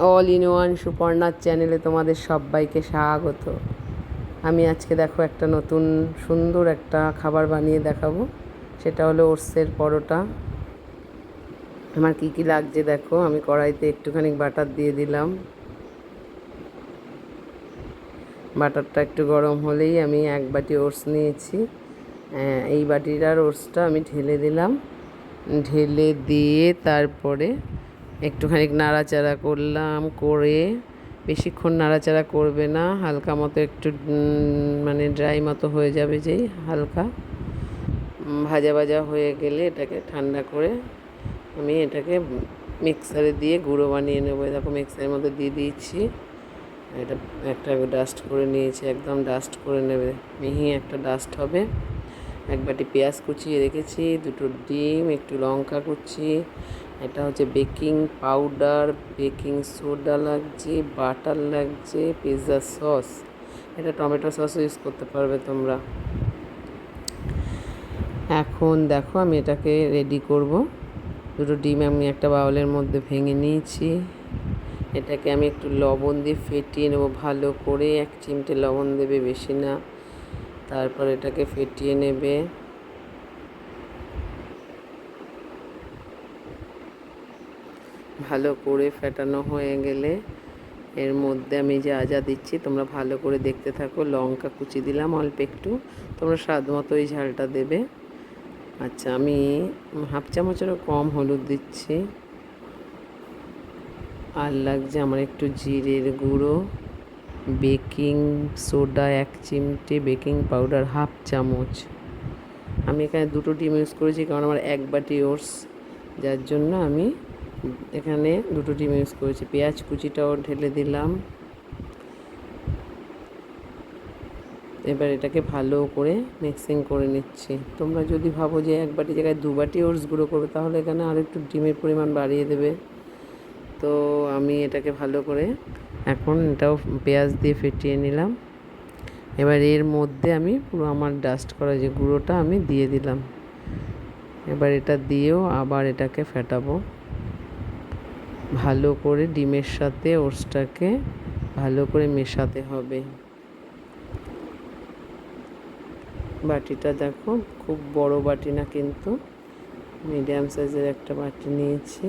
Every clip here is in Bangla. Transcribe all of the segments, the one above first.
অল ইন ওয়ান সুপর্ণার চ্যানেলে তোমাদের সবাইকে স্বাগত। আমি আজকে দেখো একটা নতুন সুন্দর একটা খাবার বানিয়ে দেখাবো। সেটা হলো ওটসের পরোটা। আমার কী কী লাগছে দেখো, আমি কড়াইতে একটুখানি বাটার দিয়ে দিলাম। বাটারটা একটু গরম হলেই আমি এক বাটি ওটস নিয়েছি। এই বাটিটার ওটসটা আমি ঢেলে দিলাম। ঢেলে দিয়ে তারপরে একটুখানি নাড়াচাড়া করলাম করে বেশিক্ষণ নাড়াচাড়া করবে না, হালকা মতো একটু মানে ড্রাই মতো হয়ে যাবে যেই হালকা। ভাজা ভাজা হয়ে গেলে এটাকে ঠান্ডা করে আমি এটাকে মিক্সারে দিয়ে গুঁড়ো বানিয়ে নেব। এরকম মিক্সারের মধ্যে দিয়ে দিয়েছি এটা একটা ডাস্ট করে নিয়েছি, একদম ডাস্ট করে নেবে। মিহি একটা ডাস্ট হবে। এক বাটি পেঁয়াজ কুচিয়ে রেখেছি, দুটো ডিম, একটু লঙ্কা কুচি, এটা হচ্ছে বেকিং পাউডার, বেকিং সোডা লাগছে, বাটার লাগছে পিৎজা সস। এটা টমেটো সসও ইউজ করতে পারবে তোমরা। এখন দেখো আমি এটাকে রেডি করব। দুটো ডিম আমি একটা বাউলের মধ্যে ভেঙে নিয়েছি। এটাকে আমি একটু লবণ দিয়ে ফেটিয়ে নেব ভালো করে। এক চিমটে লবণ দেবে বেশি না। তারপর এটাকে ফেটিয়ে নেবে। ভালো করে ফেটানো হয়ে গেলে এর মধ্যে আমি যা যা দিচ্ছি, তোমরা ভালো করে দেখতে থাকো। লঙ্কা কুচি দিলাম অল্প একটু, তোমরা স্বাদ মতো এই ঝালটা দেবে। আচ্ছা আমি হাফ চামচেরও কম হলুদ দিচ্ছি। আর লাগছে আমার একটু জিরের গুঁড়ো। বেকিং সোডা, এক চিমটে বেকিং পাউডার, হাফ চামচ। আমি এখানে দুটো ডিম ইউজ করেছি, কারণ আমার এক বাটি ওটস। যার জন্য আমি এখানে দুটো ডিম ইউজ করেছি। পেঁয়াজ কুচিটাও ঢেলে দিলাম। এবার এটাকে ভালো করে মিক্সিং করে নিচ্ছি। তোমরা যদি ভাবো যে এক বাটি জায়গায় দু বাটি ওটস গুঁড়ো করবে, তাহলে এখানে আরও একটু ডিমের পরিমাণ বাড়িয়ে দেবে। তো আমি এটাকে ভালো করে এখন এটাও পেঁয়াজ দিয়ে ফেটিয়ে নিলাম। এবার এর মধ্যে আমি পুরো আমার ডাস্ট করা যে গুঁড়োটা আমি দিয়ে দিলাম। এবার এটা দিয়েও আবার এটাকে ফেটাবো। ভালো করে ডিমের সাথে ওটসটাকে ভালো করে মেশাতে হবে। বাটিটা দেখো, খুব বড় বাটি না কিন্তু। মিডিয়াম সাইজের একটা বাটি নিয়েছি।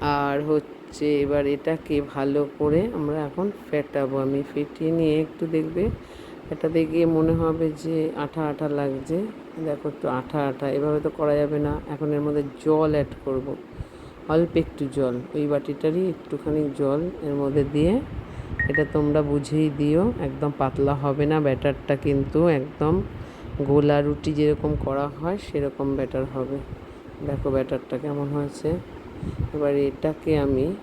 আর হচ্ছে এবার এটাকে ভালো করে আমরা এখন ফেটাবো। আমি ফেটিয়ে নিয়ে একটু দেখবে, এটা দেখে মনে হবে যে আঠা আঠা লাগছে। দেখো একটু আঠা আঠা, এভাবে তো করা যাবে না। এখন এর মধ্যে জল অ্যাড করব। অল্প একটু জল, ওই বাটিটারই একটুখানি জল এর মধ্যে দিয়ে। এটা তোমরা বুঝেই দিও, একদম পাতলা হবে না ব্যাটারটা কিন্তু একদম। গোলা রুটি যেরকম করা হয়, সেরকম ব্যাটার হবে। দেখো ব্যাটারটা কেমন হয়েছে। এবার এটাকে আমি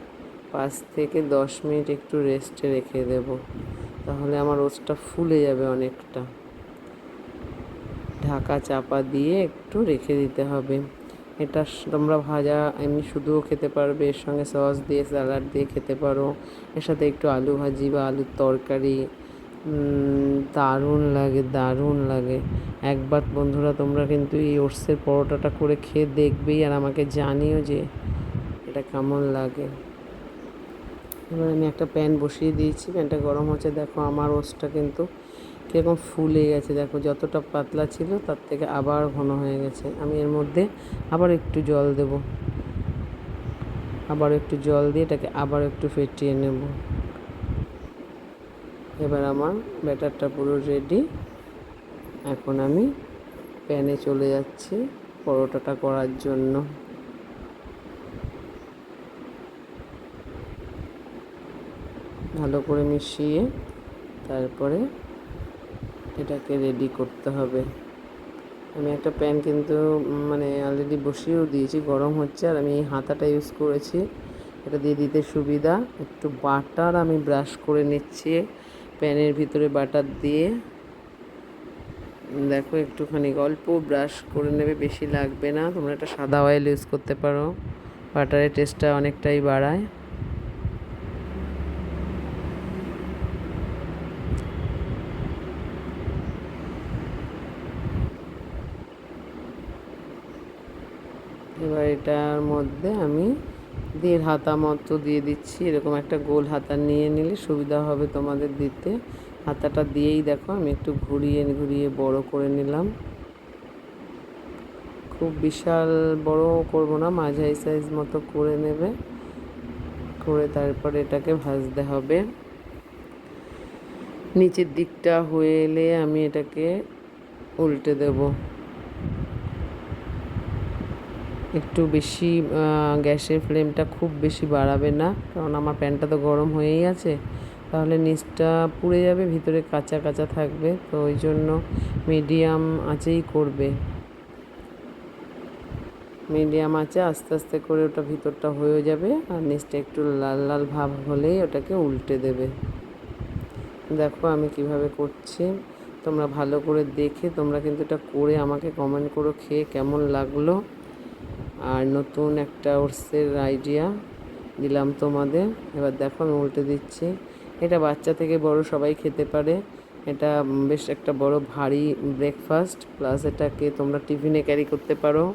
পাঁচ থেকে দশ মিনিট একটু রেস্টে রেখে দেব। তাহলে আমার ওটসটা ফুলে যাবে অনেকটা। ঢাকা চাপা দিয়ে একটু রেখে দিতে হবে। এটা তোমরা ভাজা এমনি শুধুও খেতে পারবে, এর সঙ্গে সস দিয়ে, স্যালাড দিয়ে খেতে পারো। এর সাথে একটু আলু ভাজি বা আলুর তরকারি। দারুণ লাগে দারুণ লাগে। একবার বন্ধুরা, তোমরা কিন্তু এই ওটসের পরোটাটা করে খেয়ে দেখবেই আর আমাকে জানিও যে এটা কেমন লাগে? এবার আমি একটা প্যান বসিয়ে দিয়েছি। প্যানটা গরম হচ্ছে। দেখো আমার ওটসটা কিন্তু কীরকম ফুলে গেছে। দেখো যতটা পাতলা ছিল তার থেকে আবার ঘন হয়ে গেছে। আমি এর মধ্যে আবার একটু জল দেব। আবার একটু জল দিয়ে এটাকে আবার একটু ফেটিয়ে নেব। এবার আমার ব্যাটারটা পুরো রেডি। এখন আমি প্যানে চলে যাচ্ছি পরোটাটা করার জন্য। ভালো করে মিশিয়ে তারপরে এটাকে রেডি করতে হবে। আমি একটা প্যান কিন্তু মানে অলরেডি বসিয়েও দিয়েছি, গরম হচ্ছে, আর আমি এই হাতাটা ইউজ করেছি। এটা দিয়ে দিতে সুবিধা, একটু বাটার আমি ব্রাশ করে নিচ্ছি প্যানের ভিতরে বাটার দিয়ে। দেখো, একটুখানি অল্প ব্রাশ করে নেবে, বেশি লাগবে না। তোমরা একটা সাদা অয়েল ইউজ করতে পারো। বাটারের টেস্টটা অনেকটাই বাড়ায় এবার এটার মধ্যে আমি দেড় হাতা মতো দিয়ে দিচ্ছি। এরকম একটা গোল হাতা নিয়ে নিলে সুবিধা হবে তোমাদের দিতে। হাতাটা দিয়েই দেখো, আমি একটু ঘুরিয়ে ঘুরিয়ে বড় করে নিলাম। খুব বিশাল বড় করব না, মাঝারি সাইজ মতো করে নেবে। করে তারপরে এটাকে ভাজতে হবে। নিচের দিকটা হয়ে এলে আমি এটাকে উল্টে দেব। একটু বেশি গ্যাসের ফ্লেমটা খুব বেশি বাড়াবে না, কারণ আমার প্যানটা তো গরম হয়েই আছে। তাহলে নিচটা পুড়ে যাবে, ভিতরে কাঁচা কাঁচা থাকবে, তো ওই জন্য মিডিয়াম আঁচেই করবে। মিডিয়াম আছে আস্তে আস্তে করে ওটা ভিতরটা হয়ে যাবে, আর নিচটা একটু লাল লাল ভাব হলেই ওটাকে উল্টে দেবে। দেখো আমি কীভাবে করছি, তোমরা ভালো করে দেখে তোমরা কিন্তু এটা করে আমাকে কমেন্ট করো, খেয়ে কেমন লাগল। আর নতুন একটা ওটসের আইডিয়া দিলাম তোমাদের। এবার দেখো আমি উল্টে দিচ্ছি। এটা বাচ্চা থেকে বড় সবাই খেতে পারে। এটা বেশ একটা বড় ভারী ব্রেকফাস্ট প্লাস এটাকে তোমরা টিফিনে ক্যারি করতে পারো।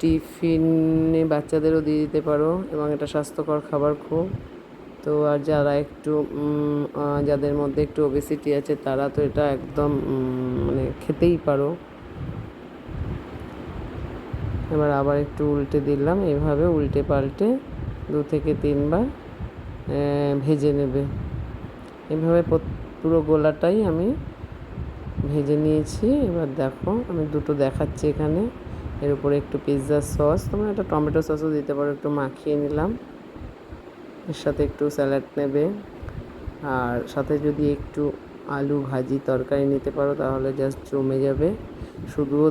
টিফিনে বাচ্চাদেরও দিয়ে দিতে পারো এবং এটা স্বাস্থ্যকর খাবার খুব। তো আর যারা একটু যাদের মধ্যে একটু ওবেসিটি আছে, তারা তো এটা একদম মানে খেতেই পারো। এবার আবার একটু উল্টে দিলাম, এভাবে উল্টে পাল্টে দু থেকে তিনবার ভেজে নেবে। এভাবে পুরো গোলাটাই আমি ভেজে নিয়েছি। এবার দেখো, আমি দুটো দেখাচ্ছি এখানে। এর উপরে একটু পিৎজার সস তোমরা একটা টমেটো সসও দিতে পারো, একটু মাখিয়ে নিলাম। এর সাথে একটু স্যালাড নেবে। আর সাথে যদি একটু আলু ভাজি তরকারি নিতে পারো, তাহলে জাস্ট জমে যাবে। শুধুও